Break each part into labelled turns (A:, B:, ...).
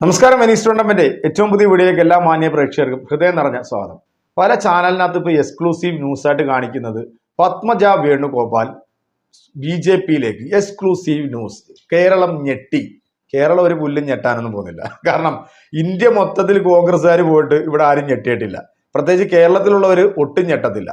A: നമസ്കാരം മനീസ് ടൂർണമെന്റ് ഏറ്റവും പുതിയ വീഡിയോയിലേക്ക് എല്ലാ മാന്യ പ്രേക്ഷകർക്കും ഹൃദയം നിറഞ്ഞ സ്വാഗതം. പല ചാനലിനകത്ത് ഇപ്പോൾ എക്സ്ക്ലൂസീവ് ന്യൂസ് ആയിട്ട് കാണിക്കുന്നത് പത്മജ വേണുഗോപാൽ ബി ജെ പിയിലേക്ക്. എക്സ്ക്ലൂസീവ് ന്യൂസ് കേരളം ഞെട്ടി. കേരളം ഒരു പുല്ലും ഞെട്ടാനൊന്നും പോകുന്നില്ല. കാരണം ഇന്ത്യ മൊത്തത്തിൽ കോൺഗ്രസ്സുകാർ പോയിട്ട് ഇവിടെ ആരും ഞെട്ടിയിട്ടില്ല. പ്രത്യേകിച്ച് കേരളത്തിലുള്ളവർ ഒട്ടും ഞെട്ടത്തില്ല.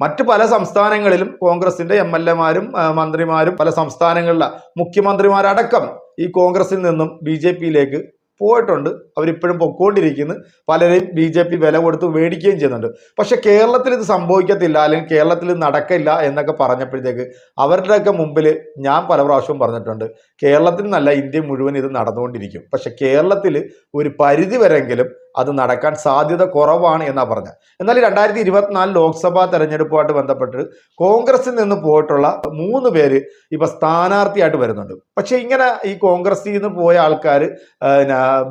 A: മറ്റ് പല സംസ്ഥാനങ്ങളിലും കോൺഗ്രസിന്റെ എം എൽ എമാരും മന്ത്രിമാരും പല സംസ്ഥാനങ്ങളിലെ മുഖ്യമന്ത്രിമാരടക്കം ഈ കോൺഗ്രസിൽ നിന്നും ബി ജെ പിയിലേക്ക് പോയിട്ടുണ്ട്. അവരിപ്പോഴും പൊക്കോണ്ടിരിക്കുന്നു. പലരെയും ബി ജെ പി വില കൊടുത്ത് മേടിക്കുകയും ചെയ്യുന്നുണ്ട്. പക്ഷേ കേരളത്തിൽ ഇത് സംഭവിക്കത്തില്ല അല്ലെങ്കിൽ കേരളത്തിൽ നടക്കില്ല എന്നൊക്കെ പറഞ്ഞപ്പോഴത്തേക്ക് അവരുടെയൊക്കെ മുമ്പിൽ ഞാൻ പല പ്രാവശ്യവും പറഞ്ഞിട്ടുണ്ട് കേരളത്തിൽ നല്ല ഇന്ത്യ മുഴുവൻ ഇത് നടന്നുകൊണ്ടിരിക്കും. പക്ഷേ കേരളത്തിൽ ഒരു പരിധി വരെങ്കിലും അത് നടക്കാൻ സാധ്യത കുറവാണ് എന്നാണ് പറഞ്ഞത്. എന്നാൽ രണ്ടായിരത്തി ഇരുപത്തിനാല് ലോക്സഭാ തെരഞ്ഞെടുപ്പുമായിട്ട് ബന്ധപ്പെട്ട് കോൺഗ്രസിൽ നിന്ന് പോയിട്ടുള്ള മൂന്ന് പേര് ഇപ്പൊ സ്ഥാനാർത്ഥിയായിട്ട് വരുന്നുണ്ട്. പക്ഷേ ഇങ്ങനെ ഈ കോൺഗ്രസിൽ നിന്ന് പോയ ആൾക്കാർ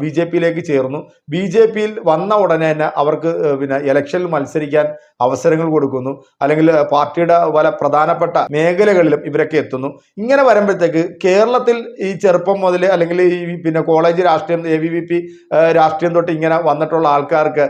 A: ബി ജെ പിയിലേക്ക് ചേർന്നു. ബി ജെ പിയിൽ വന്ന ഉടനെ തന്നെ അവർക്ക് പിന്നെ ഇലക്ഷനിൽ മത്സരിക്കാൻ അവസരങ്ങൾ കൊടുക്കുന്നു. അല്ലെങ്കിൽ പാർട്ടിയുടെ പല പ്രധാനപ്പെട്ട മേഖലകളിലും ഇവരൊക്കെ എത്തുന്നു. ഇങ്ങനെ വരുമ്പോഴത്തേക്ക് കേരളത്തിൽ ഈ ചെറുപ്പം മുതൽ അല്ലെങ്കിൽ ഈ പിന്നെ കോളേജ് രാഷ്ട്രീയം എ വി വി പി രാഷ്ട്രീയം തൊട്ട് ഇങ്ങനെ വന്നിട്ടുള്ള ആൾക്കാർക്ക്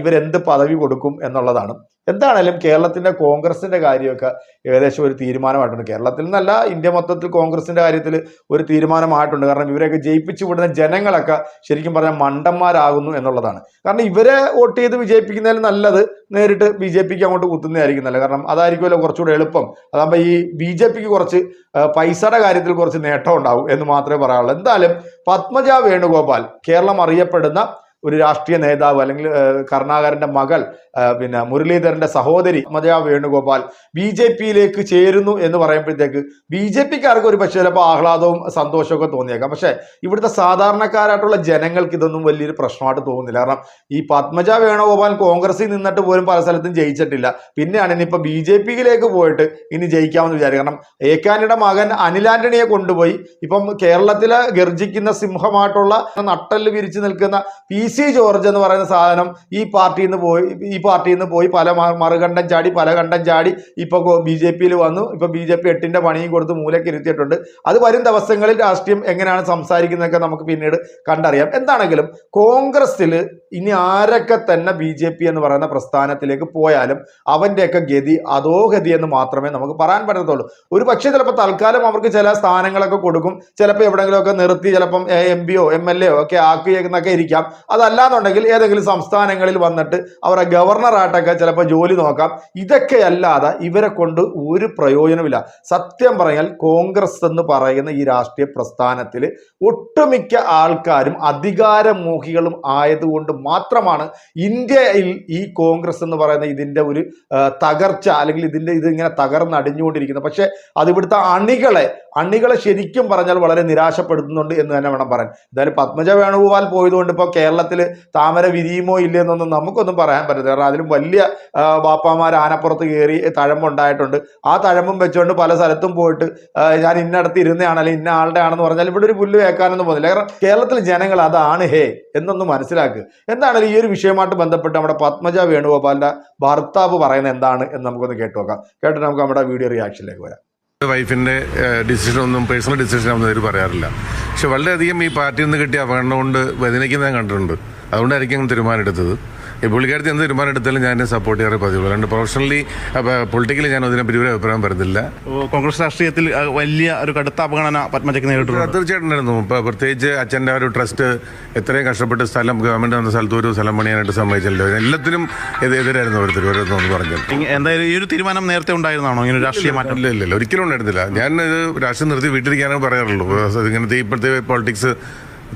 A: ഇവരെന്ത് പദവി കൊടുക്കും എന്നുള്ളതാണ്. എന്താണേലും കേരളത്തിന്റെ കോൺഗ്രസിന്റെ കാര്യമൊക്കെ ഏകദേശം ഒരു തീരുമാനമായിട്ടുണ്ട്. കേരളത്തിൽ നിന്നല്ല ഇന്ത്യ മൊത്തത്തിൽ കോൺഗ്രസിന്റെ കാര്യത്തിൽ ഒരു തീരുമാനമായിട്ടുണ്ട്. കാരണം ഇവരെയൊക്കെ ജയിപ്പിച്ചു വിടുന്ന ജനങ്ങളൊക്കെ ശരിക്കും പറഞ്ഞാൽ മണ്ടന്മാരാകുന്നു എന്നുള്ളതാണ്. കാരണം ഇവരെ വോട്ട് ചെയ്ത് വിജയിപ്പിക്കുന്നതിൽ നല്ലത് നേരിട്ട് ബി ജെ പിക്ക് അങ്ങോട്ട് കുത്തുന്നതായിരിക്കും നല്ലത്. കാരണം അതായിരിക്കുമല്ലോ കുറച്ചുകൂടെ എളുപ്പം. അതാകുമ്പോൾ ഈ ബി ജെ പിക്ക് കുറച്ച് പൈസയുടെ കാര്യത്തിൽ കുറച്ച് നേട്ടം ഉണ്ടാവും എന്ന് മാത്രമേ പറയാനുള്ളൂ. എന്തായാലും പത്മജ വേണുഗോപാൽ കേരളം അറിയപ്പെടുന്ന ഒരു രാഷ്ട്രീയ നേതാവ് അല്ലെങ്കിൽ കരുണാകരന്റെ മകൾ പിന്നെ മുരളീധരന്റെ സഹോദരി പത്മജ വേണുഗോപാൽ ബി ജെ പിയിലേക്ക് ചേരുന്നു എന്ന് പറയുമ്പോഴത്തേക്ക് ബി ജെ പിക്കാർക്ക് ഒരു പക്ഷേ ചിലപ്പോൾ ആഹ്ലാദവും സന്തോഷമൊക്കെ തോന്നിയേക്കാം. പക്ഷേ ഇവിടുത്തെ സാധാരണക്കാരായിട്ടുള്ള ജനങ്ങൾക്ക് ഇതൊന്നും വലിയൊരു പ്രശ്നമായിട്ട് തോന്നുന്നില്ല. കാരണം ഈ പത്മജ വേണുഗോപാൽ കോൺഗ്രസിൽ നിന്നിട്ട് പോലും പല സ്ഥലത്തും ജയിച്ചിട്ടില്ല. പിന്നെയാണ് ഇനിയിപ്പോൾ ബി ജെ പിയിലേക്ക് പോയിട്ട് ഇനി ജയിക്കാമെന്ന് വിചാരിക്കും കാരണം ഏക്കാനിയുടെ മകൻ അനിൽ ആന്റണിയെ കൊണ്ടുപോയി. ഇപ്പം കേരളത്തിലെ ഗർജിക്കുന്ന സിംഹമായിട്ടുള്ള നട്ടൽ വിരിച്ചു നിൽക്കുന്ന പി സി ജോർജ് എന്ന് പറയുന്ന സാധനം ഈ പാർട്ടിയിൽ നിന്ന് പോയി ഈ പാർട്ടിയിൽ നിന്ന് പോയി പല മറുകണ്ഠം ചാടി പല കണ്ടം ചാടി ഇപ്പോൾ ബി ജെ പിയിൽ വന്നു. ഇപ്പോൾ ബി ജെ പി എട്ടിന്റെ പണിയും കൊടുത്ത് മൂലയ്ക്ക് ഇരുത്തിയിട്ടുണ്ട്. അത് വരും ദിവസങ്ങളിൽ രാഷ്ട്രീയം എങ്ങനെയാണ് സംസാരിക്കുന്നതൊക്കെ നമുക്ക് പിന്നീട് കണ്ടറിയാം. എന്താണെങ്കിലും കോൺഗ്രസ്സിൽ ഇനി ആരൊക്കെ തന്നെ ബി ജെ പി എന്ന് പറയുന്ന പ്രസ്ഥാനത്തിലേക്ക് പോയാലും അവന്റെയൊക്കെ ഗതി അതോ ഗതി എന്ന് മാത്രമേ നമുക്ക് പറയാൻ പറ്റത്തുള്ളൂ. ഒരു പക്ഷേ ചിലപ്പോൾ തൽക്കാലം അവർക്ക് ചില സ്ഥാനങ്ങളൊക്കെ കൊടുക്കും. ചിലപ്പോൾ എവിടെയെങ്കിലുമൊക്കെ നിർത്തി ചിലപ്പം എം പിയോ എം എൽ എയോ ഒക്കെ ആക്കിയെന്നൊക്കെ ഇരിക്കാം. അതല്ലാന്നുണ്ടെങ്കിൽ ഏതെങ്കിലും സംസ്ഥാനങ്ങളിൽ വന്നിട്ട് അവരെ ഗവർണറായിട്ടൊക്കെ ചിലപ്പോൾ ജോലി നോക്കാം. ഇതൊക്കെ അല്ലാതെ ഇവരെ കൊണ്ട് ഒരു പ്രയോജനമില്ല സത്യം പറഞ്ഞാൽ കോൺഗ്രസ് എന്ന് പറയുന്ന ഈ രാഷ്ട്രീയ പ്രസ്ഥാനത്തിൽ ഒട്ടുമിക്ക ആൾക്കാരും അധികാരമോഹികളും ആയതുകൊണ്ട് മാത്രമാണ് ഇന്ത്യയിൽ ഈ കോൺഗ്രസ് എന്ന് പറയുന്ന ഇതിന്റെ ഒരു തകർച്ച അല്ലെങ്കിൽ ഇതിന്റെ ഇതിങ്ങനെ തകർന്നടിഞ്ഞുകൊണ്ടിരിക്കുന്നത്. പക്ഷേ അതിവിടുത്തെ അണികളെ അണികളെ ശരിക്കും പറഞ്ഞാൽ വളരെ നിരാശപ്പെടുത്തുന്നുണ്ട് എന്ന് തന്നെ വേണം പറയാൻ. എന്തായാലും പത്മജ വേണുഗോപാൽ പോയതുകൊണ്ട് ഇപ്പോൾ കേരളത്തിൽ താമര വിരിയുമോ ഇല്ലയെന്നൊന്നും നമുക്കൊന്നും പറയാൻ പറ്റില്ല കാരണം അതിലും വലിയ ബാപ്പാമാർ ആനപ്പുറത്ത് കയറി തഴമ്പുണ്ടായിട്ടുണ്ട് ആ തഴമ്പും വെച്ചുകൊണ്ട് പല സ്ഥലത്തും പോയിട്ട് ഞാൻ ഇന്നടത്ത് ഇരുന്നതാണ് അല്ലെങ്കിൽ ഇന്ന ആളുടെ ആണെന്ന് പറഞ്ഞാൽ ഇവിടെ ഒരു പുല്ല് വെക്കാനൊന്നും പോകുന്നില്ല. കാരണം കേരളത്തിലെ ജനങ്ങൾ അതാണ് ഹേ എന്നൊന്ന് മനസ്സിലാക്കുക എന്താണെങ്കിലും ഈ ഒരു വിഷയമായിട്ട് ബന്ധപ്പെട്ട് നമ്മുടെ പത്മജ വേണുഗോപാലിന്റെ ഭർത്താവ് പറയുന്നത് എന്താണ് എന്ന് നമുക്കൊന്ന് കേട്ടു നോക്കാം. കേട്ടിട്ട് നമുക്ക് നമ്മുടെ വീഡിയോ റിയാക്ഷനിലേക്ക് വരാം.
B: വൈഫിന്റെ ഡിസിഷൻ ഒന്നും പേഴ്സണൽ ഡിസിഷൻ ഒന്നും അവർ പറയാറില്ല. പക്ഷെ വളരെയധികം ഈ പാർട്ടിയിൽ നിന്ന് കിട്ടിയ അവഗണന കൊണ്ട് വേദനിക്കുന്ന ഞാൻ കണ്ടിട്ടുണ്ട്. അതുകൊണ്ടായിരിക്കും തീരുമാനം എടുത്തത്. പുള്ളിക്കാരത്തി എന്ത് തീരുമാനം എടുത്താലും ഞാൻ സപ്പോർട്ട് ചെയ്യാറ് പതിവ് അല്ലാണ്ട് പ്രൊഫഷണലി പൊളിറ്റിക്കലി ഞാൻ അതിനെ ഒരു അഭിപ്രായം
C: വരുന്നില്ല കോൺഗ്രസ് രാഷ്ട്രീയത്തിൽ വലിയ ഒരു കടുത്ത അപഗണന പത്മജയ്ക്ക് നേരിട്ടുണ്ട്
B: തീർച്ചയായിട്ടും ഉണ്ടായിരുന്നു ഇപ്പൊ പ്രത്യേകിച്ച് അച്ഛന്റെ ഒരു ട്രസ്റ്റ് എത്രയും കഷ്ടപ്പെട്ട് സ്ഥലം ഗവൺമെന്റ് വന്ന സ്ഥലത്ത് ഒരു സ്ഥലം പണിയാനായിട്ട് സമ്മതിച്ചല്ലോ എല്ലാത്തിനും എതി- എതിരായിരുന്നു ഓരോരുത്തർ ഓരോന്നും പറഞ്ഞു
C: എന്തായാലും ഈ ഒരു തീരുമാനം നേരത്തെ ഉണ്ടായിരുന്നാണോ? ഇങ്ങനെ രാഷ്ട്രീയ മാറ്റം?
B: ഇല്ല ഇല്ല ഇല്ല. ഒരിക്കലും ഉണ്ടായിരുന്നില്ല. ഞാൻ ഇത് രാഷ്ട്രീയം നിർത്തി വീട്ടിലിരിക്കാനേ പറയാറുള്ളൂ. ഇങ്ങനത്തെ ഇപ്പോഴത്തെ പോളിറ്റിക്സ്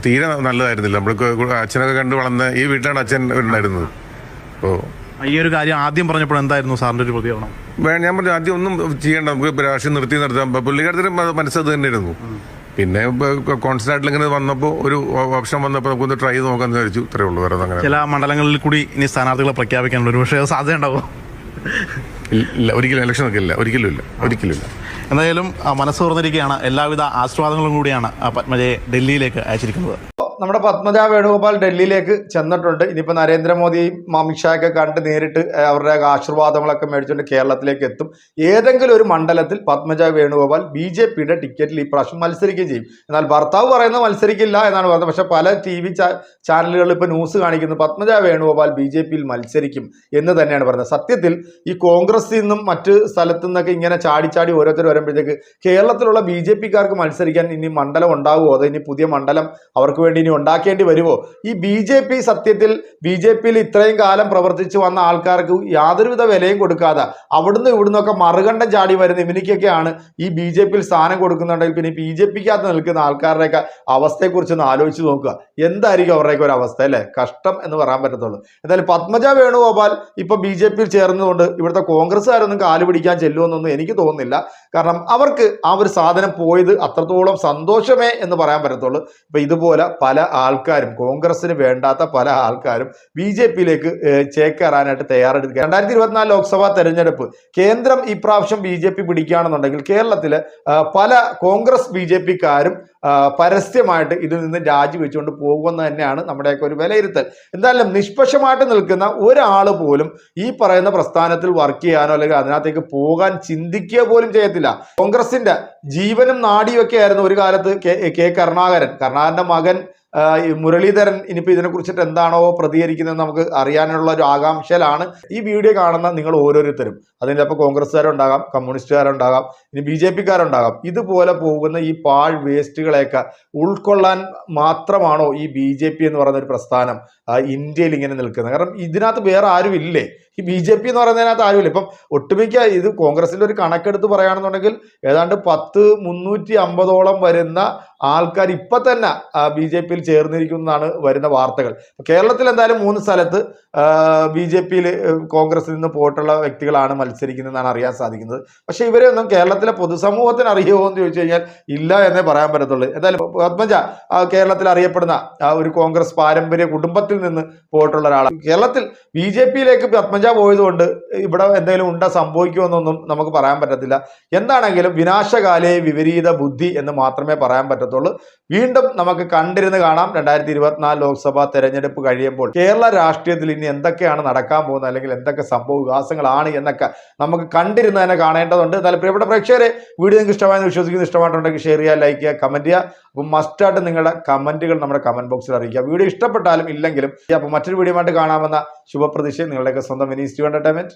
B: തീരെ നല്ലതായിരുന്നില്ല. നമ്മൾക്ക് അച്ഛനൊക്കെ കണ്ട് വളർന്ന ഈ വീട്ടിലാണ് അച്ഛൻ ഉണ്ടായിരുന്നത്. അപ്പോൾ
C: ഈ ഒരു കാര്യം ആദ്യം പറഞ്ഞപ്പോൾ എന്തായിരുന്നു സാറിന്റെ ഒരു പ്രതികരണം?
B: വേണം ഞാൻ പറഞ്ഞു ആദ്യം ഒന്നും ചെയ്യേണ്ട. നമുക്ക് രാഷ്ട്രീയം നിർത്തി നിർത്താം. പുള്ളിക്കാരത്തിന് മനസ്സത് തന്നെയായിരുന്നു. പിന്നെ കോൺസ്റ്റന്റ് ആയിട്ട് ഇങ്ങനെ വന്നപ്പോൾ ഒരു ഓപ്ഷൻ വന്നപ്പോൾ നമുക്കൊന്ന് ട്രൈ ചെയ്ത് നോക്കാന്ന് വിചാരിച്ചു. ഇത്രേ ഉള്ളൂ. വേറെ അങ്ങനെ
C: ചില മണ്ഡലങ്ങളിൽ കൂടി ഇനി സ്ഥാനാർത്ഥികളെ പ്രഖ്യാപിക്കാനുള്ള ഒരു പക്ഷേ സാധ്യത ഉണ്ടാവും
B: ഇല്ല ഒരിക്കലും ഇലക്ഷൻ ഒക്കെ ഇല്ല. ഒരിക്കലും ഇല്ല. ഒരിക്കലും ഇല്ല.
C: എന്തായാലും മനസ്സ് തുറന്നിരിക്കുകയാണ്. എല്ലാവിധ ആസ്വാദങ്ങളും കൂടിയാണ് പത്മജയെ ഡൽഹിയിലേക്ക് അയച്ചിരിക്കുന്നത്.
A: നമ്മുടെ പത്മജ വേണുഗോപാൽ ഡൽഹിയിലേക്ക് ചെന്നിട്ടുണ്ട്. ഇനിയിപ്പോൾ നരേന്ദ്രമോദിയും അമിത്ഷായൊക്കെ കണ്ട് നേരിട്ട് അവരുടെ ആശീർവാദങ്ങളൊക്കെ മേടിച്ചുകൊണ്ട് കേരളത്തിലേക്ക് എത്തും. ഏതെങ്കിലും ഒരു മണ്ഡലത്തിൽ പത്മജ വേണുഗോപാൽ ബി ജെ പിയുടെ ടിക്കറ്റിൽ ഈ പ്രാവശ്യം മത്സരിക്കുകയും ചെയ്യും. എന്നാൽ ഭർത്താവ് പറയുന്നത് മത്സരിക്കില്ല എന്നാണ് പറയുന്നത് പക്ഷേ പല ടി വി ചാനലുകളിൽ ഇപ്പോൾ ന്യൂസ് കാണിക്കുന്നു പത്മജ വേണുഗോപാൽ ബി ജെ പിയിൽ മത്സരിക്കും എന്ന് തന്നെയാണ് പറയുന്നത് സത്യത്തിൽ ഈ കോൺഗ്രസിൽ നിന്നും മറ്റ് സ്ഥലത്തു നിന്നൊക്കെ ഇങ്ങനെ ചാടി ചാടി ഓരോരുത്തർ വരുമ്പോഴത്തേക്ക് കേരളത്തിലുള്ള ബി ജെ പിക്കാർക്ക് മത്സരിക്കാൻ ഇനി മണ്ഡലം ഉണ്ടാവുമോ? അതോ ഇനി പുതിയ മണ്ഡലം അവർക്ക് വേണ്ടി ഇനി ഉണ്ടാക്കേണ്ടി വരുമോ ഈ ബി ജെ പി സത്യത്തിൽ ബി ജെ പിയിൽ ഇത്രയും കാലം പ്രവർത്തിച്ചു വന്ന ആൾക്കാർക്ക് യാതൊരുവിധ വിലയും കൊടുക്കാതെ അവിടുന്ന് ഇവിടുന്നൊക്കെ മറുകണ്ഠം ചാടി വരുന്ന ഇവനിക്കൊക്കെയാണ് ഈ ബി ജെ പിയിൽ സ്ഥാനം കൊടുക്കുന്നുണ്ടെങ്കിൽ പിന്നെ ബി ജെ പിക്കകത്ത് നിൽക്കുന്ന ആൾക്കാരുടെയൊക്കെ അവസ്ഥയെക്കുറിച്ച് ഒന്ന് ആലോചിച്ച് നോക്കുക. എന്തായിരിക്കും അവരുടെയൊക്കെ ഒരു അവസ്ഥ അല്ലേ? കഷ്ടം എന്ന് പറയാൻ പറ്റത്തുള്ളൂ. എന്തായാലും പത്മജ വേണുഗോപാൽ ഇപ്പൊ ബി ജെ പിയിൽ ചേർന്നതുകൊണ്ട് ഇവിടുത്തെ കോൺഗ്രസ്സുകാരൊന്നും കാൽ പിടിക്കാൻ ചെല്ലുമെന്നൊന്നും എനിക്ക് തോന്നുന്നില്ല. കാരണം അവർക്ക് ആ ഒരു സാധനം പോയത് അത്രത്തോളം സന്തോഷമേ എന്ന് പറയാൻ പറ്റത്തുള്ളൂ. ഇപ്പൊ ഇതുപോലെ പല ആൾക്കാരും കോൺഗ്രസിന് വേണ്ടാത്ത പല ആൾക്കാരും ബി ജെ പിയിലേക്ക് ചേക്കേറാനായിട്ട് തയ്യാറെടുക്കുക രണ്ടായിരത്തി ഇരുപത്തിനാല് ലോക്സഭാ തെരഞ്ഞെടുപ്പ് കേന്ദ്രം ഇപ്രാവശ്യം ബി ജെ പി പിടിക്കുകയാണെന്നുണ്ടെങ്കിൽ കേരളത്തിലെ പല കോൺഗ്രസ് ബി ജെ പിക്കാരും പരസ്യമായിട്ട് ഇതിൽ നിന്ന് രാജിവെച്ചുകൊണ്ട് പോകുമെന്ന് തന്നെയാണ് നമ്മുടെയൊക്കെ ഒരു വിലയിരുത്തൽ. എന്തായാലും നിഷ്പക്ഷമായിട്ട് നിൽക്കുന്ന ഒരാൾ പോലും ഈ പറയുന്ന പ്രസ്ഥാനത്തിൽ വർക്ക് ചെയ്യാനോ അല്ലെങ്കിൽ അതിനകത്തേക്ക് പോകാൻ ചിന്തിക്കുക പോലും ചെയ്യത്തില്ല. കോൺഗ്രസിന്റെ ജീവനും നാടിയൊക്കെ ആയിരുന്നു ഒരു കാലത്ത് കെ കരുണാകരൻ. കരുണാകരന്റെ മകൻ മുരളീധരൻ ഇനിയിപ്പോൾ ഇതിനെക്കുറിച്ചിട്ട് എന്താണോ പ്രതികരിക്കുന്നത് നമുക്ക് അറിയാനുള്ള ഒരു ആകാംക്ഷയിലാണ് ഈ വീഡിയോ കാണുന്ന നിങ്ങൾ ഓരോരുത്തരും. അതിന്റെ അപ്പോൾ കോൺഗ്രസ്സുകാരുണ്ടാകാം കമ്മ്യൂണിസ്റ്റുകാരുണ്ടാകാം ഇനി ബി ജെ പിക്കാരുണ്ടാകാം. ഇതുപോലെ പോകുന്ന ഈ പാഴ് വേസ്റ്റുകളെയൊക്കെ ഉൾക്കൊള്ളാൻ മാത്രമാണോ ഈ ബി ജെ പി എന്ന് പറയുന്ന ഒരു പ്രസ്ഥാനം ഇന്ത്യയിൽ ഇങ്ങനെ നിൽക്കുന്നത്? കാരണം ഇതിനകത്ത് വേറെ ആരും ഇല്ലേ ഈ ബി ജെ പി എന്ന് പറയുന്നതിനകത്ത് ആരുമില്ല. ഇപ്പം ഒട്ടുമിക്ക ഇത് കോൺഗ്രസിന്റെ ഒരു കണക്കെടുത്ത് പറയുകയാണെന്നുണ്ടെങ്കിൽ ഏതാണ്ട് പത്ത് മുന്നൂറ്റി അമ്പതോളം വരുന്ന ആൾക്കാർ ഇപ്പൊ തന്നെ ബി ജെ പിയിൽ ചേർന്നിരിക്കുന്നതാണ് വരുന്ന വാർത്തകൾ. കേരളത്തിൽ എന്തായാലും മൂന്ന് സ്ഥലത്ത് ബി ജെ പിയിൽ കോൺഗ്രസിൽ നിന്ന് പോയിട്ടുള്ള വ്യക്തികളാണ് മത്സരിക്കുന്നതെന്നാണ് അറിയാൻ സാധിക്കുന്നത്. പക്ഷേ ഇവരെ ഒന്നും കേരളത്തിലെ പൊതുസമൂഹത്തിന് അറിയുമോ എന്ന് ചോദിച്ചു കഴിഞ്ഞാൽ ഇല്ല എന്നേ പറയാൻ പറ്റത്തുള്ളൂ. എന്തായാലും പത്മജ കേരളത്തിൽ അറിയപ്പെടുന്ന ഒരു കോൺഗ്രസ് പാരമ്പര്യ കുടുംബത്തിൽ നിന്ന് പോയിട്ടുള്ള ഒരാളാണ്. കേരളത്തിൽ ബി ജെ പിയിലേക്ക് പത്മജ പോയതുകൊണ്ട് ഇവിടെ എന്തെങ്കിലും ഉണ്ട സംഭവിക്കുമെന്നൊന്നും നമുക്ക് പറയാൻ പറ്റത്തില്ല. എന്താണെങ്കിലും വിനാശകാലേ വിപരീത ബുദ്ധി എന്ന് മാത്രമേ പറയാൻ പറ്റത്തുള്ളൂ. വീണ്ടും നമുക്ക് കണ്ടിരുന്ന് കാണാം രണ്ടായിരത്തി ഇരുപത്തിനാല് ലോക്സഭാ തെരഞ്ഞെടുപ്പ് കഴിയുമ്പോൾ കേരള രാഷ്ട്രീയത്തിൽ ഇനി എന്തൊക്കെയാണ് നടക്കാൻ പോകുന്നത് അല്ലെങ്കിൽ എന്തൊക്കെ സംഭവ വികാസങ്ങളാണ് എന്നൊക്കെ നമുക്ക് കണ്ടിരുന്ന് തന്നെ കാണേണ്ടതുണ്ട്. എന്നാലും പ്രിയപ്പെട്ട പ്രേക്ഷകരെ വീഡിയോ നിങ്ങൾക്ക് ഇഷ്ടമായെന്ന് വിശ്വസിക്കുന്നു. ഇഷ്ടമായിട്ടുണ്ടെങ്കിൽ ഷെയർ ചെയ്യുക ലൈക്ക് ചെയ്യുക കമന്റ് ചെയ്യുക. അപ്പം മസ്റ്റായിട്ട് നിങ്ങളുടെ കമന്റുകൾ നമ്മുടെ കമന്റ് ബോക്സിൽ അറിയിക്കുക. വീഡിയോ ഇഷ്ടപ്പെട്ടാലും ഇല്ലെങ്കിലും അപ്പോൾ മറ്റൊരു വീഡിയോ ആയിട്ട് കാണാമെന്ന ശുഭപ്രതീക്ഷ നിങ്ങളുടെയൊക്കെ സ്വന്തം മിനി സ്റ്റീവ് എന്റർടൈൻമെന്റ്